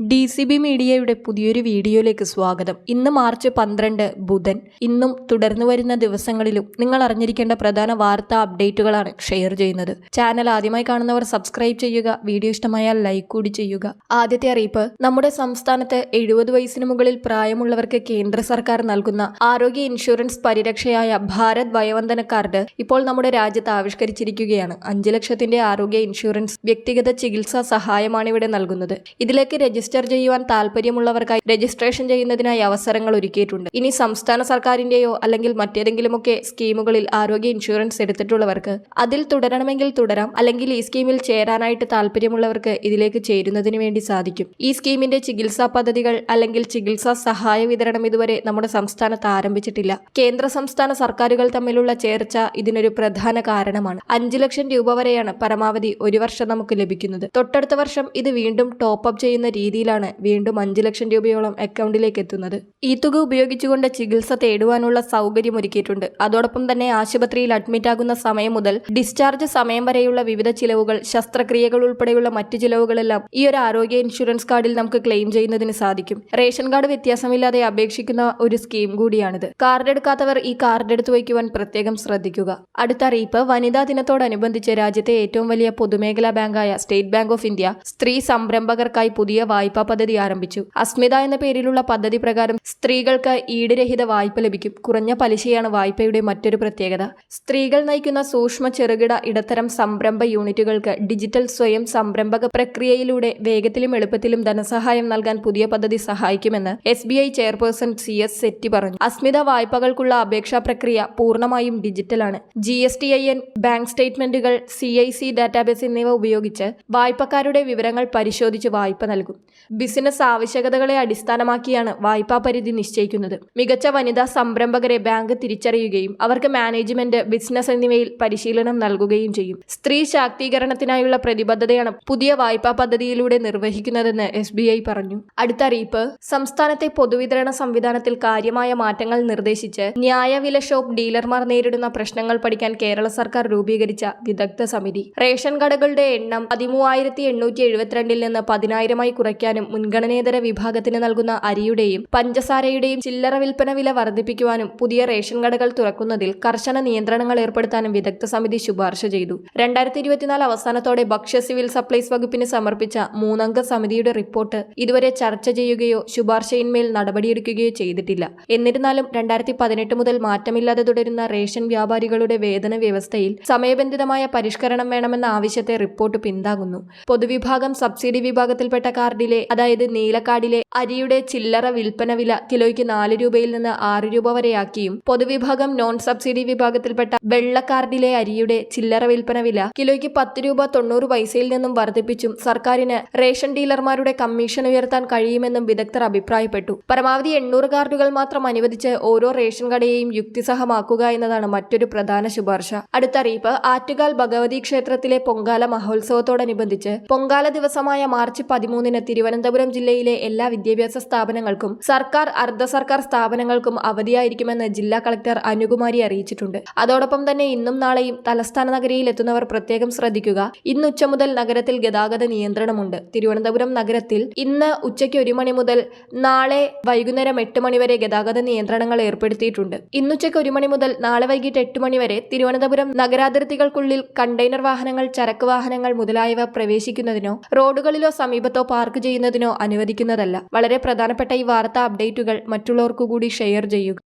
D C B മീഡിയയുടെ പുതിയൊരു വീഡിയോയിലേക്ക് സ്വാഗതം. ഇന്ന് മാർച്ച് പന്ത്രണ്ട് ബുധൻ. ഇന്നും തുടർന്നു വരുന്ന ദിവസങ്ങളിലും നിങ്ങൾ അറിഞ്ഞിരിക്കേണ്ട പ്രധാന വാർത്താ അപ്ഡേറ്റുകളാണ് ഷെയർ ചെയ്യുന്നത്. ചാനൽ ആദ്യമായി കാണുന്നവർ സബ്സ്ക്രൈബ് ചെയ്യുക വീഡിയോ ഇഷ്ടമായാൽ ലൈക്ക് കൂടി ചെയ്യുക. ആദ്യത്തെ അറിയിപ്പ് നമ്മുടെ സംസ്ഥാനത്ത് എഴുപത് വയസ്സിന് മുകളിൽ പ്രായമുള്ളവർക്ക് കേന്ദ്ര സർക്കാർ നൽകുന്ന ആരോഗ്യ ഇൻഷുറൻസ് പരിരക്ഷയായ ഭാരത് വയോവന്ദന കാർഡ് ഇപ്പോൾ നമ്മുടെ രാജ്യത്ത് ആവിഷ്കരിച്ചിരിക്കുകയാണ്. അഞ്ച് ലക്ഷത്തിന്റെ ആരോഗ്യ ഇൻഷുറൻസ് വ്യക്തിഗത ചികിത്സാ സഹായമാണ് ഇവിടെ നൽകുന്നത്. ഇതിലേക്ക് രജിസ്റ്റർ ചെയ്യുവാൻ താല്പര്യമുള്ളവർക്കായി രജിസ്ട്രേഷൻ ചെയ്യുന്നതിനായി അവസരങ്ങൾ ഒരുക്കിയിട്ടുണ്ട്. ഇനി സംസ്ഥാന സർക്കാരിന്റെയോ അല്ലെങ്കിൽ മറ്റേതെങ്കിലുമൊക്കെ സ്കീമുകളിൽ ആരോഗ്യ ഇൻഷുറൻസ് എടുത്തിട്ടുള്ളവർക്ക് അതിൽ തുടരണമെങ്കിൽ തുടരാം. അല്ലെങ്കിൽ ഈ സ്കീമിൽ ചേരാനായിട്ട് താല്പര്യമുള്ളവർക്ക് ഇതിലേക്ക് ചേരുന്നതിന് വേണ്ടി സാധിക്കും. ഈ സ്കീമിന്റെ ചികിത്സാ പദ്ധതികൾ അല്ലെങ്കിൽ ചികിത്സാ സഹായ വിതരണം ഇതുവരെ നമ്മുടെ സംസ്ഥാനത്ത് ആരംഭിച്ചിട്ടില്ല. കേന്ദ്ര സംസ്ഥാന സർക്കാരുകൾ തമ്മിലുള്ള ചേർച്ച ഇതിനൊരു പ്രധാന കാരണമാണ്. അഞ്ചു ലക്ഷം രൂപ വരെയാണ് പരമാവധി ഒരു വർഷം നമുക്ക് ലഭിക്കുന്നത്. തൊട്ടടുത്ത വർഷം ഇത് വീണ്ടും ടോപ്പ് അപ്പ് ചെയ്യുന്ന രീതിയിലാണ് വീണ്ടും അഞ്ചു ലക്ഷം രൂപയോളം അക്കൗണ്ടിലേക്ക് എത്തുന്നത്. ഈ തുക ഉപയോഗിച്ചുകൊണ്ട് ചികിത്സ തേടുവാനുള്ള സൗകര്യം ഒരുക്കിയിട്ടുണ്ട്. അതോടൊപ്പം തന്നെ ആശുപത്രിയിൽ അഡ്മിറ്റ് ആകുന്ന സമയം മുതൽ ഡിസ്ചാർജ് സമയം വരെയുള്ള വിവിധ ചിലവുകൾ ശസ്ത്രക്രിയകൾ ഉൾപ്പെടെയുള്ള മറ്റു ചിലവുകളെല്ലാം ഈ ഒരു ആരോഗ്യ ഇൻഷുറൻസ് കാർഡിൽ നമുക്ക് ക്ലെയിം ചെയ്യുന്നതിന് സാധിക്കും. റേഷൻ കാർഡ് വ്യത്യാസമില്ലാതെ അപേക്ഷിക്കുന്ന ഒരു സ്കീം കൂടിയാണിത്. കാർഡ് എടുക്കാത്തവർ ഈ കാർഡ് എടുത്തു വയ്ക്കുവാൻ പ്രത്യേകം ശ്രദ്ധിക്കുക. അടുത്ത അറിയിപ്പ് വനിതാ ദിനത്തോടനുബന്ധിച്ച് രാജ്യത്തെ ഏറ്റവും വലിയ പൊതുമേഖലാ ബാങ്കായ സ്റ്റേറ്റ് ബാങ്ക് ഓഫ് ഇന്ത്യ സ്ത്രീ സംരംഭകർക്കായി പുതിയ വായ്പാ പദ്ധതി ആരംഭിച്ചു. അസ്മിത എന്ന പേരിലുള്ള പദ്ധതി പ്രകാരം സ്ത്രീകൾക്ക് ഈടുരഹിത വായ്പ ലഭിക്കും. കുറഞ്ഞ പലിശയാണ് വായ്പയുടെ മറ്റൊരു പ്രത്യേകത. സ്ത്രീകൾ നയിക്കുന്ന സൂക്ഷ്മ ചെറുകിട ഇടത്തരം സംരംഭ യൂണിറ്റുകൾക്ക് ഡിജിറ്റൽ സ്വയം സംരംഭക പ്രക്രിയയിലൂടെ വേഗത്തിലും എളുപ്പത്തിലും ധനസഹായം നൽകാൻ പുതിയ പദ്ധതി സഹായിക്കുമെന്ന് S B I chairperson C S Setty പറഞ്ഞു. അസ്മിത വായ്പകൾക്കുള്ള അപേക്ഷാ പ്രക്രിയ പൂർണമായും ഡിജിറ്റലാണ് G S T I N bank സ്റ്റേറ്റ്മെന്റുകൾ സി ഐ സി ഡാറ്റാബേസ് എന്നിവ ഉപയോഗിച്ച് വായ്പക്കാരുടെ വിവരങ്ങൾ പരിശോധിച്ച് വായ്പ നൽകും. ബിസിനസ് ആവശ്യകതകളെ അടിസ്ഥാനമാക്കിയാണ് വായ്പാ പരിധി നിശ്ചയിക്കുന്നത്. മികച്ച വനിതാ സംരംഭകരെ ബാങ്ക് തിരിച്ചറിയുകയും അവർക്ക് മാനേജ്മെന്റ് ബിസിനസ് എന്നിവയിൽ പരിശീലനം നൽകുകയും ചെയ്യും. സ്ത്രീ ശാക്തീകരണത്തിനായുള്ള പ്രതിബദ്ധതയാണ് പുതിയ വായ്പാ പദ്ധതിയിലൂടെ നിർവഹിക്കുന്നതെന്ന് എസ് പറഞ്ഞു. അടുത്ത അറിയിപ്പ് സംസ്ഥാനത്തെ പൊതുവിതരണ സംവിധാനത്തിൽ കാര്യമായ മാറ്റങ്ങൾ നിർദ്ദേശിച്ച് ന്യായവില ഷോപ്പ് ഡീലർമാർ നേരിടുന്ന പ്രശ്നങ്ങൾ പഠിക്കാൻ കേരള സർക്കാർ രൂപീകരിച്ച വിദഗ്ധ സമിതി. റേഷൻ കടകളുടെ എണ്ണം പതിമൂവായിരത്തി എണ്ണൂറ്റി എഴുപത്തിരണ്ടിൽ നിന്ന് പതിനായിരമായി കുറയ്ക്കാനും മുൻഗണനേതര വിഭാഗത്തിന് നൽകുന്ന അരിയുടെയും പഞ്ചസാരയുടെയും ചില്ലറ വിൽപ്പന വില വർദ്ധിപ്പിക്കുവാനും പുതിയ റേഷൻ കടകൾ തുറക്കുന്നതിൽ കർശന നിയന്ത്രണങ്ങൾ ഏർപ്പെടുത്താനും വിദഗ്ധ സമിതി ശുപാർശ ചെയ്തു. രണ്ടായിരത്തി ഇരുപത്തിനാല് അവസാനത്തോടെ ഭക്ഷ്യ സിവിൽ സപ്ലൈസ് വകുപ്പിന് സമർപ്പിച്ച മൂന്നംഗ സമിതിയുടെ റിപ്പോർട്ട് ഇതുവരെ ചർച്ച ചെയ്യുകയോ ശുപാർശയിന്മേൽ നടപടിയെടുക്കുകയോ ചെയ്തിട്ടില്ല. എന്നിരുന്നാലും രണ്ടായിരത്തി പതിനെട്ട് മുതൽ മാറ്റമില്ലാതെ തുടരുന്ന റേഷൻ വ്യാപാരികളുടെ വേതന വ്യവസ്ഥയിൽ സമയബന്ധിതമായ പരിഷ്കരണം വേണമെന്ന ആവശ്യത്തെ റിപ്പോർട്ട് പിന്താങ്ങുന്നു. പൊതുവിഭാഗം സബ്സിഡി വിഭാഗത്തിൽപ്പെട്ട കാർഡിലെ അതായത് നീലക്കാടിലെ അരിയുടെ ചില്ലറ വിൽപ്പന വില കിലോയ്ക്ക് നാല് രൂപയിൽ നിന്ന് ആറ് രൂപ വരെയാക്കിയും പൊതുവിഭാഗം നോൺ സബ്സിഡി വിഭാഗത്തിൽപ്പെട്ട വെള്ളക്കാർഡിലെ അരിയുടെ ചില്ലറ വിൽപ്പന വില കിലോയ്ക്ക് പത്ത് രൂപ തൊണ്ണൂറ് പൈസയിൽ നിന്നും വർദ്ധിപ്പിച്ചും സർക്കാരിന് റേഷൻ ഡീലർമാരുടെ കമ്മീഷൻ ഉയർത്താൻ കഴിയുമെന്നും വിദഗ്ധർ അഭിപ്രായപ്പെട്ടു. പരമാവധി എണ്ണൂറ് കാർഡുകൾ മാത്രം അനുവദിച്ച് ഓരോ റേഷൻ കടയെയും യുക്തിസഹമാക്കുക എന്നതാണ് മറ്റൊരു പ്രധാന ശുപാർശ. അടുത്തറിയിപ്പ് ആറ്റുകാൽ ഭഗവതി ക്ഷേത്രത്തിലെ പൊങ്കാല മഹോത്സവത്തോടനുബന്ധിച്ച് പൊങ്കാല ദിവസമായ മാർച്ച് പതിമൂന്നിന് തിരുവനന്തപുരം ജില്ലയിലെ എല്ലാ വിദ്യാഭ്യാസ സ്ഥാപനങ്ങൾക്കും സർക്കാർ അർദ്ധ സർക്കാർ സ്ഥാപനങ്ങൾക്കും അവധിയായിരിക്കുമെന്ന് ജില്ലാ കളക്ടർ അനുകുമാരി അറിയിച്ചിട്ടുണ്ട്. അതോടൊപ്പം തന്നെ ഇന്നും നാളെയും തലസ്ഥാന നഗരിയിൽ എത്തുന്നവർ പ്രത്യേകം ശ്രദ്ധിക്കുക. ഇന്ന് ഉച്ച മുതൽ നഗരത്തിൽ ഗതാഗത നിയന്ത്രണമുണ്ട്. തിരുവനന്തപുരം നഗരത്തിൽ ഇന്ന് ഉച്ചയ്ക്ക് ഒരു മണി മുതൽ നാളെ വൈകുന്നേരം എട്ട് മണി വരെ ഗതാഗത നിയന്ത്രണങ്ങൾ ഏർപ്പെടുത്തിയിട്ടുണ്ട്. ഇന്നുച്ചയ്ക്ക് ഒരു മണി മുതൽ നാളെ വൈകിട്ട് എട്ട് മണി വരെ തിരുവനന്തപുരം നഗരാതിർത്തികൾക്കുള്ളിൽ കണ്ടെയ്നർ വാഹനങ്ങൾ ചരക്ക് വാഹനങ്ങൾ മുതലായവ പ്രവേശിക്കുന്നതിനോ റോഡുകളിലോ സമീപത്തോ പാർക്ക് ചെയ്യുന്നതിനോ അനുവദിക്കുന്നതല്ല. വളരെ പ്രധാനപ്പെട്ട ഈ വാർത്താ അപ്ഡേറ്റുകൾ മറ്റുള്ളവർക്കു കൂടി ഷെയർ ചെയ്യുക.